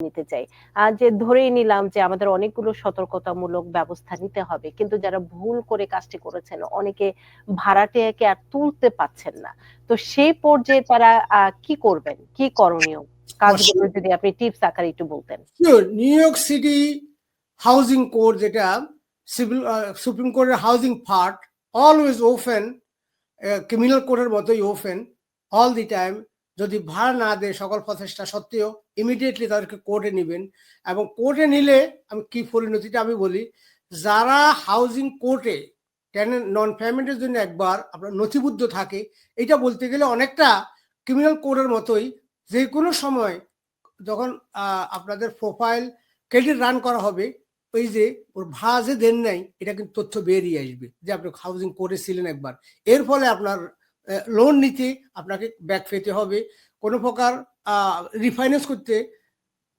নিতে চাই। আহ, যে ধরেই নিলাম যে আমাদের অনেকগুলো সতর্কতামূলক ব্যবস্থা নিতে হবে কিন্তু যারা ভুল করে কাজটি করেছেন অনেকে ভাড়াটিয়াকে আর তুলতে পাচ্ছেন না। তো সেই পর্যায়ে তারা কি করবেন? কি করণীয়? কাজগুলো যদি আপনি টিপস আকারে একটু বলতেন। New York City housing code যেটা সিভিল সুপ্রিম কোর্টের housing part always open criminal কোর্টের মতোই ওপেন অল দি টাইম যদি ভাড়া না দেয় সকল প্রচেষ্টা সত্ত্বেও ইমিডিয়েটলি তাদেরকে কোর্টে নেবেন এবং কোর্টে নিলে আমি কি পরিণতিটা আমি বলি, যারা হাউজিং কোর্টে টেনেন্ট নন পেমেন্টের জন্য একবার আপনার নথিবদ্ধ থাকে, এটা বলতে গেলে অনেকটা ক্রিমিনাল কোর্টের মতোই যে কোনো সময় যখন আপনাদের প্রোফাইল ক্রেডিট রান করা হবে, ওই যে ওর ভাড়া যে দেন নাই, এটা কিন্তু তথ্য বেরিয়ে আসবে যে আপনি হাউজিং করেছিলেন একবার। এর ফলে আপনার লোন নিতে আপনাকে ব্যাক পেতে হবে। কোনো প্রকার রিফাইন্যান্স করতে